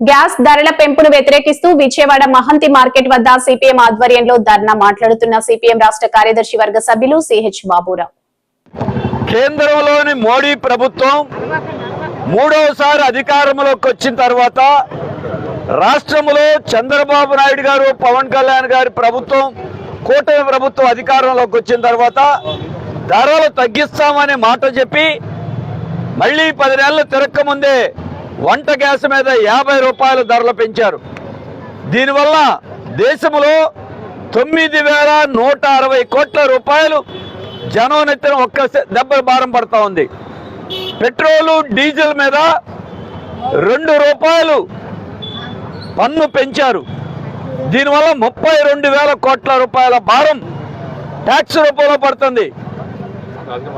Gas ధరల పెంపును వ్యతిరేకిస్తూ విజయవాడ మహంతి మార్కెట్ వద్ద సిపిఎం ఆధ్వర్యంలో ధర్నా మాట్లాడుతున్న సిపిఎం రాష్ట్ర కార్యదర్శి వర్గ సభ్యులు సిహెచ్ బాబురావు. కేంద్రంలోని మోడీ ప్రభుత్వం మూడవసారి అధికారంలోకి వచ్చిన తర్వాత రాష్ట్రంలో చంద్రబాబు నాయుడు గారు పవన్ కళ్యాణ్ గారి ప్రభుత్వం కూటమి ప్రభుత్వం అధికారంలోకి వచ్చిన తర్వాత ధరలు తగ్గిస్తామనే మాట చెప్పి మళ్ళీ పది నెలలు తిరక్క ముందే వంట గ్యాస్ మీద యాభై రూపాయల ధరలు పెంచారు. దీనివల్ల దేశంలో తొమ్మిది వేల నూట అరవై కోట్ల రూపాయలు జనం నెత్తిన ఒక్క దెబ్బ భారం పడతా ఉంది. పెట్రోలు డీజిల్ మీద రెండు రూపాయలు పన్ను పెంచారు. దీనివల్ల ముప్పై రెండు వేల కోట్ల రూపాయల భారం ట్యాక్స్ రూపంలో పడుతుంది.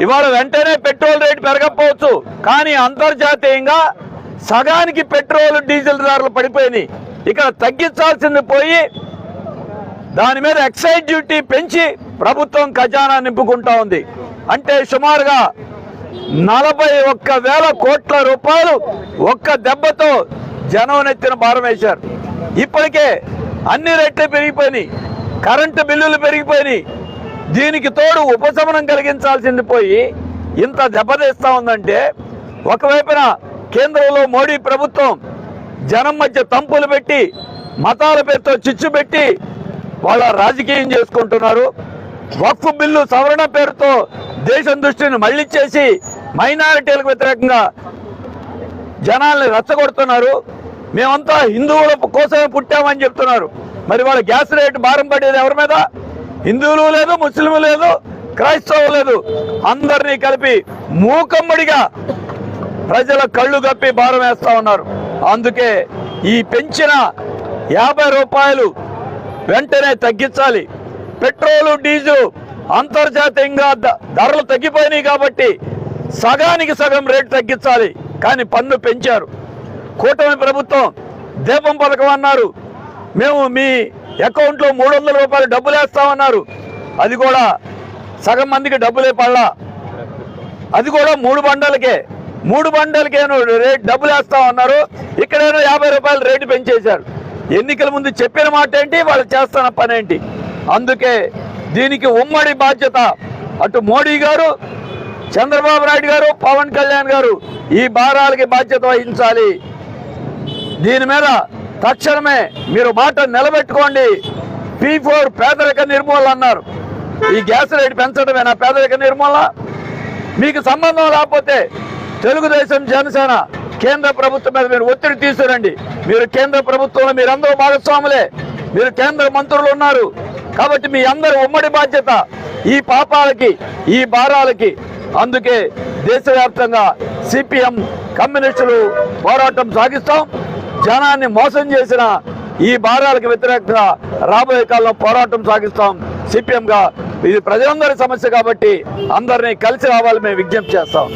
ఇవాళ వెంటనే పెట్రోల్ రేటు పెరగకపోవచ్చు. కానీ అంతర్జాతీయంగా సగానికి పెట్రోల్ డీజిల్ ధరలు పడిపోయినాయి. ఇక్కడ తగ్గించాల్సింది పోయి దాని మీద ఎక్సైజ్ డ్యూటీ పెంచి ప్రభుత్వం ఖజానా నింపుకుంటా ఉంది. అంటే సుమారుగా నలభై ఒక్క వేల కోట్ల రూపాయలు ఒక్క దెబ్బతో జనం నెత్తిన భారం వేశారు. ఇప్పటికే అన్ని రేట్లు పెరిగిపోయినాయి. కరెంటు బిల్లులు పెరిగిపోయినాయి. దీనికి తోడు ఉపశమనం కలిగించాల్సింది పోయి ఇంత దెబ్బతీస్తా ఉందంటే ఒకవైపున కేంద్రంలో మోడీ ప్రభుత్వం జనం మధ్య తంపులు పెట్టి మతాల పేరుతో చిచ్చు పెట్టి వాళ్ళ రాజకీయం చేసుకుంటున్నారు. వక్ఫ్ బిల్లు సవరణ పేరుతో దేశం దృష్టిని మళ్ళించేసి మైనారిటీలకు వ్యతిరేకంగా జనాల్ని రచ్చగొడుతున్నారు. మేమంతా హిందువుల కోసమే పుట్టామని చెప్తున్నారు. మరి వాళ్ళ గ్యాస్ రేటు భారం పడేది ఎవరి మీద? హిందువులు లేదు ముస్లింలు లేదు క్రైస్తవులు లేదు. అందరినీ కలిపి మూకమ్మడిగా ప్రజల కళ్ళు కప్పి భారం వేస్తా ఉన్నారు. అందుకే ఈ పెంచిన యాభై రూపాయలు వెంటనే తగ్గించాలి. పెట్రోలు డీజిల్ అంతర్జాతీయంగా ద- ధరలు తగ్గిపోయినాయి కాబట్టి సగానికి సగం రేటు తగ్గించాలి. కానీ పన్ను పెంచారు. కూటమి ప్రభుత్వం దీపం పథకం అన్నారు. మేము మీ అకౌంట్లో మూడు వందల రూపాయలు డబ్బులు వేస్తామన్నారు. అది కూడా సగం మందికి డబ్బులే పడలా. అది కూడా మూడు బండలకే. మూడు బండలకేనో రేట్ డబ్బులు వేస్తామన్నారు ఇక్కడేనో యాభై రూపాయలు రేటు పెంచేశారు. ఎన్నికల ముందు చెప్పిన మాట ఏంటి వాళ్ళు చేస్తున్న పని ఏంటి అందుకే దీనికి ఉమ్మడి బాధ్యత. అటు మోడీ గారు చంద్రబాబు నాయుడు గారు పవన్ కళ్యాణ్ గారు ఈ భారాలకి బాధ్యత వహించాలి. దీని మీద తక్షణమే మీరు మాట నిలబెట్టుకోండి. పీ ఫోర్ పేదరిక నిర్మూలన అన్నారు. ఈ గ్యాస్ రేటు పెంచడమేనా? పేదరిక నిర్మూలన? మీకు సంబంధం లేకపోతే తెలుగుదేశం జనసేన కేంద్ర ప్రభుత్వం మీద మీరు ఒత్తిడి తీసుకురండి. మీరు కేంద్ర ప్రభుత్వంలో మీరందరూ భాగస్వాములే. మీరు కేంద్ర మంత్రులు ఉన్నారు. కాబట్టి మీ అందరి ఉమ్మడి బాధ్యత ఈ పాపాలకి ఈ భారాలకి. అందుకే దేశవ్యాప్తంగా సిపిఎం కమ్యూనిస్టులు పోరాటం సాగిస్తాం. జనాన్ని మోసం చేసిన ఈ భారాలకు వ్యతిరేకంగా రాబోయే కాలంలో పోరాటం సాగిస్తాం. సిపిఎంగా ఇది ప్రజలందరి సమస్య కాబట్టి అందరినీ కలిసి రావాలని మేము విజ్ఞప్తి చేస్తాం.